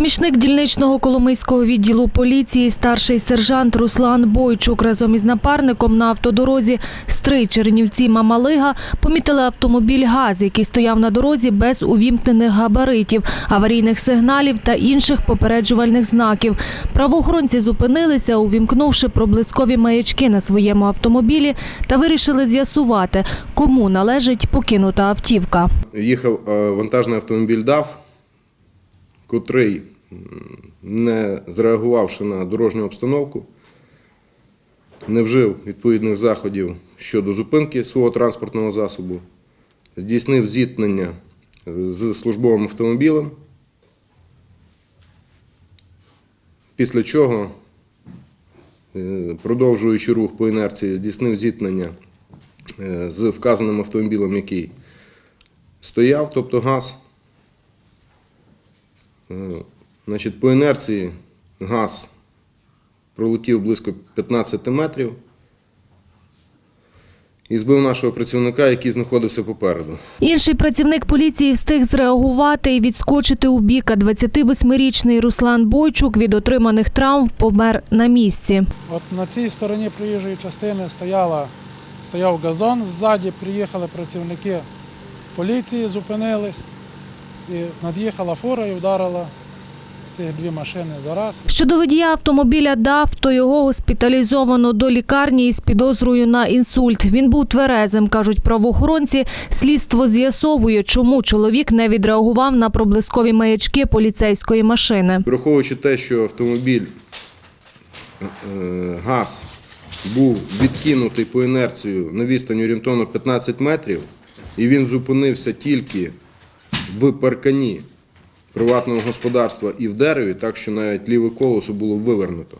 Помічник дільничного Коломийського відділу поліції, старший сержант Руслан Бойчук разом із напарником на автодорозі Стрий Чернівці Мамалига помітили автомобіль ГАЗ, який стояв на дорозі без увімкнених габаритів, аварійних сигналів та інших попереджувальних знаків. Правоохоронці зупинилися, увімкнувши проблискові маячки на своєму автомобілі та вирішили з'ясувати, кому належить покинута автівка. їхав е, вантажний автомобіль ДАФ, котрий, не зреагувавши на дорожню обстановку, не вжив відповідних заходів щодо зупинки свого транспортного засобу, здійснив зіткнення з службовим автомобілем, після чого, е, продовжуючи рух по інерції, здійснив зіткнення е, з вказаним автомобілем, який стояв, тобто газ. Е, Значить, по інерції газ пролетів близько 15 метрів і збив нашого працівника, який знаходився попереду. Інший працівник поліції встиг зреагувати і відскочити у бік, а 28-річний Руслан Бойчук від отриманих травм помер на місці. От на цій стороні проїжджої частини стояла, стояв газон, ззаді приїхали працівники поліції, зупинились і над'їхала фура і вдарила ці дві машини зараз. Щодо водія автомобіля ДАФ, то його госпіталізовано до лікарні із підозрою на інсульт. Він був тверезим, кажуть правоохоронці. Слідство з'ясовує, чому чоловік не відреагував на проблискові маячки поліцейської машини. Враховуючи те, що автомобіль е, ГАЗ був відкинутий по інерцію на відстані орієнтовно 15 метрів, і він зупинився тільки в паркані приватного господарства і в дереві, так що навіть ліве колесо було вивернуто.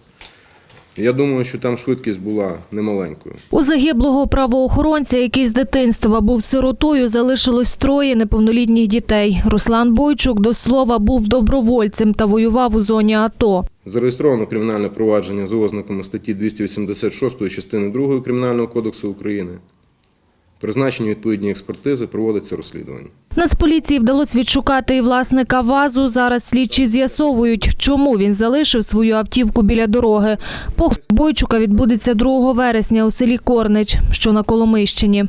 Я думаю, що там швидкість була немаленькою. У загиблого правоохоронця, який з дитинства був сиротою, залишилось троє неповнолітніх дітей. Руслан Бойчук, до слова, був добровольцем та воював у зоні АТО. Зареєстровано кримінальне провадження за ознаками статті 286 частини 2 Кримінального кодексу України. Призначені відповідні експертизи, проводиться розслідування. Нацполіції вдалося відшукати і власника ВАЗу. Зараз слідчі з'ясовують, чому він залишив свою автівку біля дороги. Похід Бойчука відбудеться 2 вересня у селі Корнич, що на Коломийщині.